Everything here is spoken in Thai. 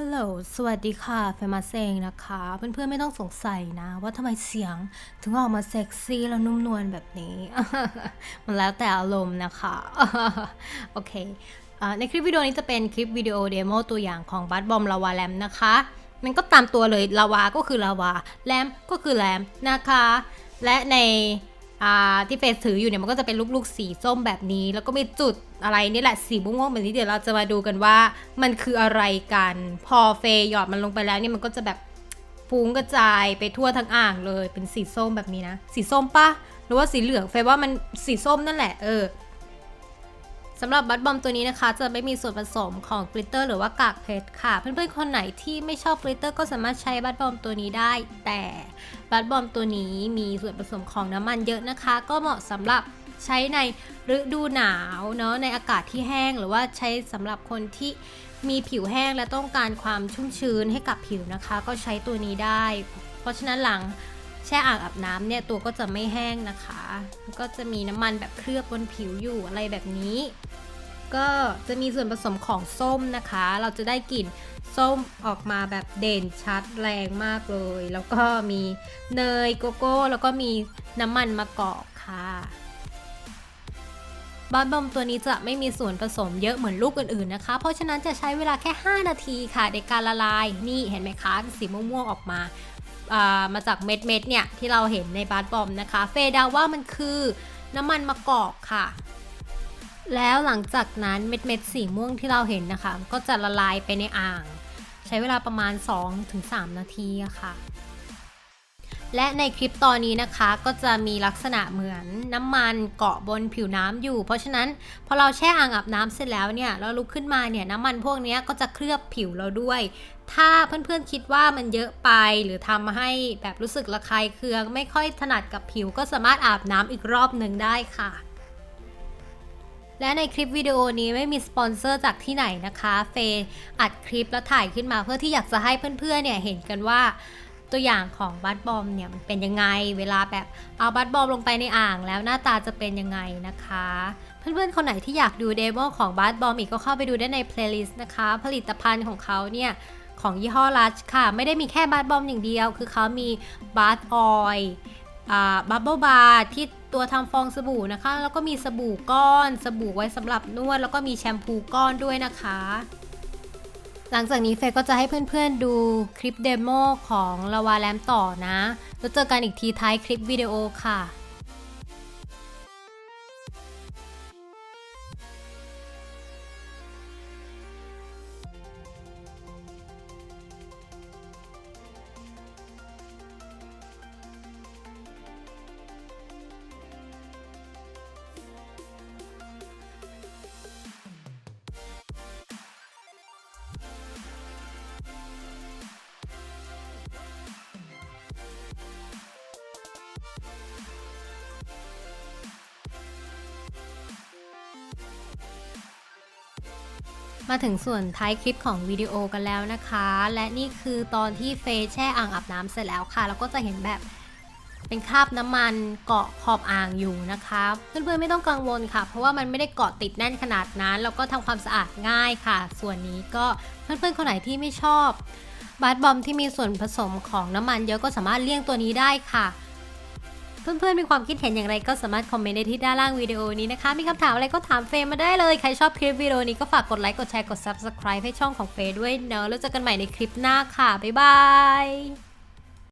ฮัลโหล สวัสดีค่ะเฟมาเซงนะคะ เพื่อนๆไม่ต้องสงสัยนะ ว่าทำไมเสียงถึงออกมาเซ็กซี่และนุ่มนวลแบบนี้ มันแล้วแต่อารมณ์นะคะ โอเคอในคลิปวิดีโอนี้จะเป็นคลิปวิดีโอเดโมตัวอย่างของบัตบอมลาวาแลมนะคะ มันก็ตามตัวเลยลาวาก็คือลาวา แลมก็คือแลมนะคะ และใน ที่เฟซถืออยู่เนี่ยมันก็จะเป็นลูกๆสีส้มแบบนี้ แล้วก็มีจุดอะไรนี่แหละสีม่วงๆแบบนี้เดี๋ยวเราจะมาดูกันว่ามันคืออะไรกัน พอเฟยหยอดมันลงไปแล้วเนี่ยมันก็จะแบบฟุ้งกระจายไปทั่วทั้งอ่างเลยเป็นสีส้มแบบนี้นะ สีส้มปะหรือว่าสีเหลืองเฟยว่ามันสีส้มนั่นแหละเออ สำหรับบัตบอมตัวนี้นะคะ จะไม่มีส่วนผสมของกลิตเตอร์หรือว่ากากเพชรค่ะ เพื่อนๆคนไหนที่ไม่ชอบกลิตเตอร์ก็สามารถใช้บัตบอมตัวนี้ได้ แต่บัตบอมตัวนี้มีส่วนผสมของน้ำมันเยอะนะคะ ก็เหมาะสำหรับใช้ในฤดูหนาวเนาะในอากาศที่แห้ง หรือว่าใช้สำหรับคนที่มีผิวแห้งและต้องการความชุ่มชื้นให้กับผิวนะคะ ก็ใช้ตัวนี้ได้ เพราะฉะนั้นหลัง แช่อ่างอาบน้ำเนี่ยตัวก็จะไม่แห้งนะคะก็จะมีน้ำมันแบบเคลือบบนผิวอยู่อะไรแบบนี้ ก็จะมีส่วนผสมของส้มนะคะ เราจะได้กลิ่นส้มออกมาแบบเด่นชัดแรงมากเลย แล้วก็มีเนยโกโก้ แล้วก็มีน้ำมันมะกอกค่ะบาร์บอมตัวนี้จะไม่มีส่วนผสมเยอะเหมือนลูกอื่นๆนะคะ เพราะฉะนั้นจะใช้เวลาแค่ 5 นาทีค่ะในการละลาย นี่เห็นไหมคะ สีม่วงๆออกมา มาจากเม็ดเม็ดเนี่ยที่เราเห็นในบาร์บอมนะคะ เฟเดาว่ามันคือน้ำมันมะกอกค่ะ แล้วหลังจากนั้นเม็ดเม็ดสีม่วงที่เราเห็นนะคะ ก็จะละลายไปในอ่าง ใช้เวลาประมาณ 2-3 นาทีะค่ะ และในคลิปตอนนี้นะคะก็จะมีลักษณะเหมือนน้ำมันเกาะบนผิวน้ำอยู่ เพราะฉะนั้นพอเราแช่อ่างอาบน้ำเสร็จแล้วเนี่ยเราลุกขึ้นมาเนี่ยน้ำมันพวกนี้ก็จะเคลือบผิวเราด้วย ถ้าเพื่อนๆคิดว่ามันเยอะไปหรือทำให้แบบรู้สึกระคายเคือง ไม่ค่อยถนัดกับผิวก็สามารถอาบน้ำอีกรอบหนึ่งได้ค่ะและในคลิปวิดีโอนี้ไม่มีสปอนเซอร์จากที่ไหนนะคะ เฟย์อัดคลิปแล้วถ่ายขึ้นมาเพื่อที่อยากจะให้เพื่อนๆเนี่ยเห็นกันว่า ตัวอย่างของบัตบอมเนี่ยมันเป็นยังไง เวลาแบบเอาบัตบอมลงไปในอ่างแล้วหน้าตาจะเป็นยังไงนะคะ เพื่อนๆคนไหนที่อยากดูเดโมของบัตบอมอีกก็เข้าไปดูได้ในเพลย์ลิสต์นะคะ ผลิตภัณฑ์ของเขาเนี่ยของยี่ห้อลัชค่ะ ไม่ได้มีแค่บัตบอมอย่างเดียว คือเขามีบัตออยบับเบิลบาร์ที่ตัวทำฟองสบู่นะคะ แล้วก็มีสบู่ก้อน สบู่ไว้สำหรับนวด แล้วก็มีแชมพูก้อนด้วยนะคะ หลังจากนี้เฟยก็จะให้เพื่อนๆดูคลิปเดโมของลาวาแลมต่อนะ แล้วเจอกันอีกทีท้ายคลิปวิดีโอค่ะ มาถึงส่วนท้ายคลิปของวิดีโอกันแล้วนะคะ และนี่คือตอนที่เฟย์แช่อ่างอาบน้ำเสร็จแล้วค่ะ แล้วก็จะเห็นแบบเป็นคราบน้ำมันเกาะขอบอ่างอยู่นะคะเพื่อนๆไม่ต้องกังวลค่ะ เพราะว่ามันไม่ได้เกาะติดแน่นขนาดนั้นแล้วก็ทำความสะอาดง่ายค่ะ ส่วนนี้ก็เพื่อนๆคนไหนที่ไม่ชอบบาร์บอมที่มีส่วนผสมของน้ำมันเยอะก็สามารถเลี่ยงตัวนี้ได้ค่ะ เพื่อนๆมีความคิดเห็นอย่างไรก็สามารถคอมเมนต์ได้ที่ด้านล่างวิดีโอนี้นะคะ มีคำถามอะไรก็ถามเฟย์มาได้เลย ใครชอบคลิปวิดีโอนี้ก็ฝากกดไลค์กดแชร์กด Subscribe ให้ช่องของเฟย์ด้วยเนอะแล้วเจอกันใหม่ในคลิปหน้าค่ะบ๊ายบาย